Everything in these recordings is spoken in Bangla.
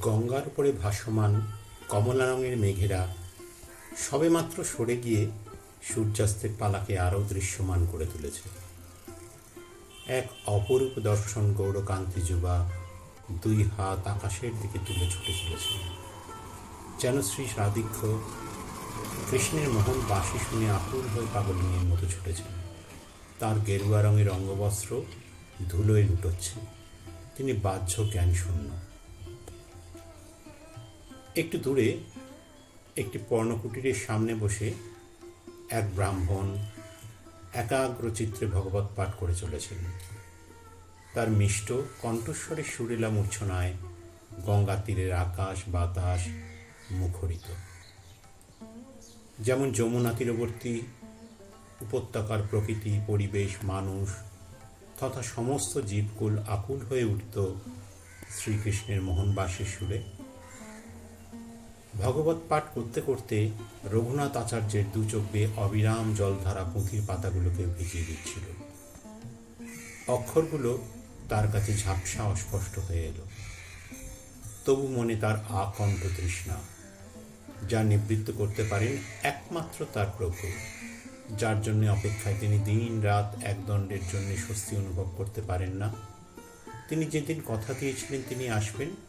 গঙ্গার উপরে ভাসমান কমলা রঙের মেঘেরা সবেমাত্র সরে গিয়ে সূর্যাস্তের পালাকে আরও দৃশ্যমান করে তুলেছে। এক অপরূপ দর্শন গৌরকান্তি যুবা দুই হাত আকাশের দিকে তুলে ছুটে চলেছে। যেন শ্রী রাধিক্ষ কৃষ্ণের মোহন বাঁশি শুনে আকুল হয়ে পাগলিনীর মতো ছুটেছেন। তার গেরুয়া রঙের অঙ্গবস্ত্র ধুলোয় লুটোচ্ছে। তিনি বাহ্য জ্ঞান শূন্য একটু দূরে একটি পর্ণকুটিরের সামনে বসে এক ব্রাহ্মণ একাগ্র চিত্রে ভগবত পাঠ করে চলেছেন। তার মিষ্ট কণ্ঠস্বরের সুরেলা মূর্ছনায় গঙ্গা তীরের আকাশ, বাতাস মুখরিত। যেমন যমুনা তীরবর্তী, উপত্যকার প্রকৃতি, পরিবেশ, মানুষ তথা সমস্ত জীবকুল আকুল হয়ে উঠত শ্রীকৃষ্ণের মোহনবাসের সুরে। ভগবত পাঠ করতে করতে রঘুনাথ আচার্যের দু চোখ বেয়ে অবিরাম জলধারা পুঁথির পাতাগুলোকে ভিজিয়ে দিচ্ছিল। অক্ষরগুলো তার কাছে ঝাপসা অস্পষ্ট হয়ে এলো। তবু মনে তার আকণ্ঠ তৃষ্ণা, যা নিবৃত্ত করতে পারেন একমাত্র তার প্রভু, যার জন্য অপেক্ষায় তিনি দিন রাত এক দণ্ডের জন্য স্বস্তি অনুভব করতে পারেন না। তিনি যেদিন কথা দিয়েছিলেন, তিনি আসবেন।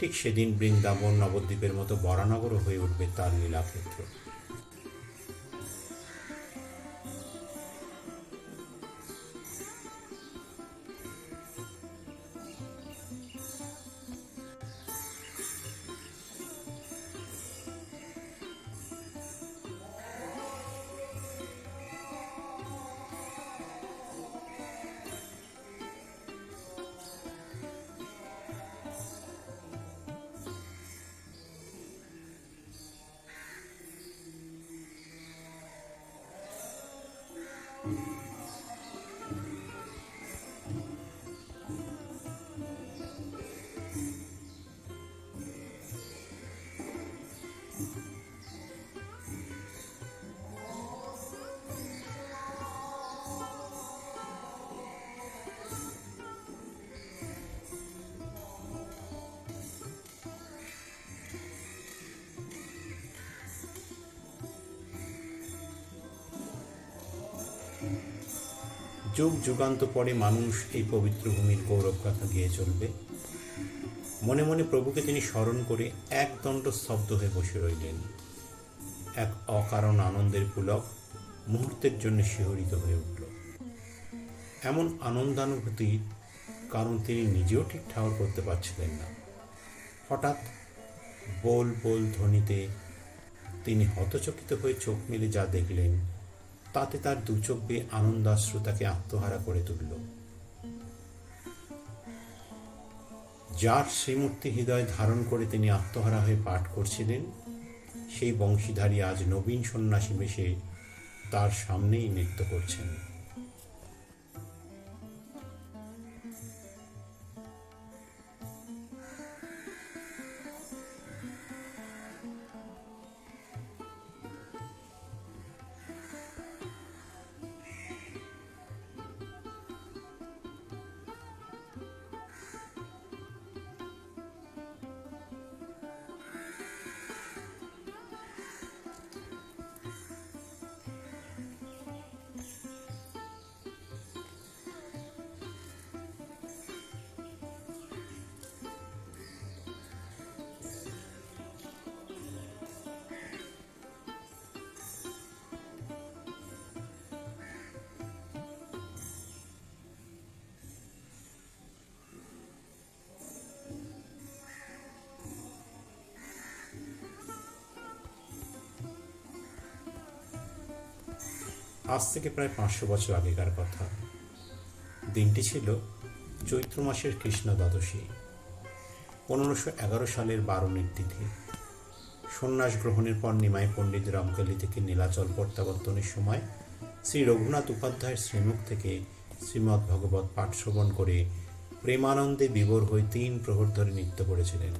ঠিক সেদিন বৃন্দাবন নবদ্বীপের মতো বরানগরও হয়ে উঠবে তার লীলাক্ষেত্র। যুগ যুগান্ত পরে মানুষ এই পবিত্র ভূমির গৌরব কথা গিয়ে চলবে। মনে মনে প্রভুকে তিনি স্মরণ করে এক দণ্ড স্তব্ধ হয়ে বসে রইলেন। এক অকারণ আনন্দের পুলক মুহূর্তের জন্য শিহরিত হয়ে উঠল। এমন আনন্দানুভূতি কারণ তিনি নিজেও ঠিক ঠাউর করতে পারছিলেন না। হঠাৎ বোল বোল ধ্বনিতে তিনি হতচকিত হয়ে চোখ মেলে যা দেখলেন তাতে তার দু চোখ বেয়ে আনন্দাশ্রু তাকে আত্মহারা করে তুলল। যার সেই মূর্তি হৃদয় ধারণ করে তিনি আত্মহারা হয়ে পাঠ করছিলেন, সেই বংশীধারী আজ নবীন সন্ন্যাসী বেশে তার সামনেই নৃত্য করছেন। আজ থেকে প্রায় পাঁচশো বছর আগেকার কথা। দিনটি ছিল চৈত্র মাসের কৃষ্ণ দ্বাদশী, পনেরোশো এগারো সালের বারণের তিথি। সন্ন্যাস গ্রহণের পর নিমাই পণ্ডিত রামকালী থেকে নীলাচল প্রত্যাবর্তনের সময় শ্রী রঘুনাথ উপাধ্যায়ের শ্রীমুখ থেকে শ্রীমদ্ ভগবত পাঠ শ্রবণ করে প্রেমানন্দে বিভোর হয়ে তিন প্রহর ধরে নৃত্য করেছিলেন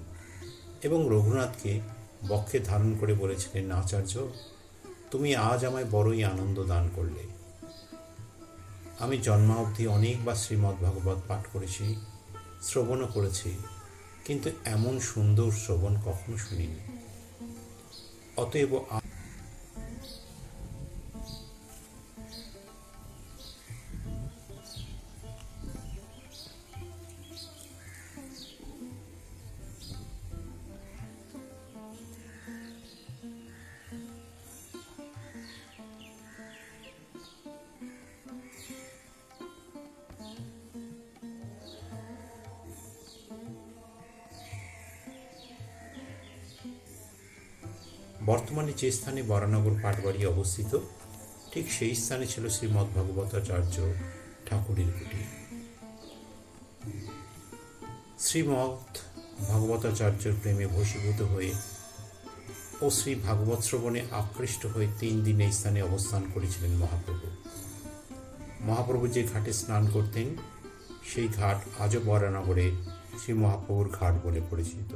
এবং রঘুনাথকে বক্ষে ধারণ করে বলেছিলেন, আচার্য তুমি আজ আমায় বড়ই আনন্দ দান করলে। আমি জন্মাবধি অনেকবার শ্রীমদ্ ভগবত পাঠ করেছি, শ্রবণও করেছি, কিন্তু এমন সুন্দর শ্রবণ কখনো শুনিনি। অতএব বর্তমানে যে স্থানে বরানগর পাটবাড়ি অবস্থিত, ঠিক সেই স্থানে ছিল শ্রীমদ্ ভগবতাচার্য ঠাকুরের কুটি শ্রীমৎ ভগবতাচার্যের প্রেমে বশীভূত হয়ে ও শ্রী ভাগবত শ্রবণে আকৃষ্ট হয়ে তিন দিন এই স্থানে অবস্থান করেছিলেন মহাপ্রভু। মহাপ্রভু যে ঘাটে স্নান করতেন, সেই ঘাট আজও বরানগরে শ্রী মহাপ্রভুর ঘাট বলে পরিচিত।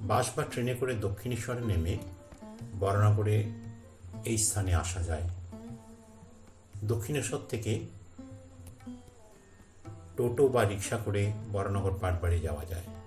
বাস বা ট্রেনে করে দক্ষিণেশ্বরে নেমে বরানগরে এই স্থানে আসা যায়। দক্ষিণেশ্বর থেকে টোটো বা রিক্সা করে বরানগর পাটবাড়ি যাওয়া যায়।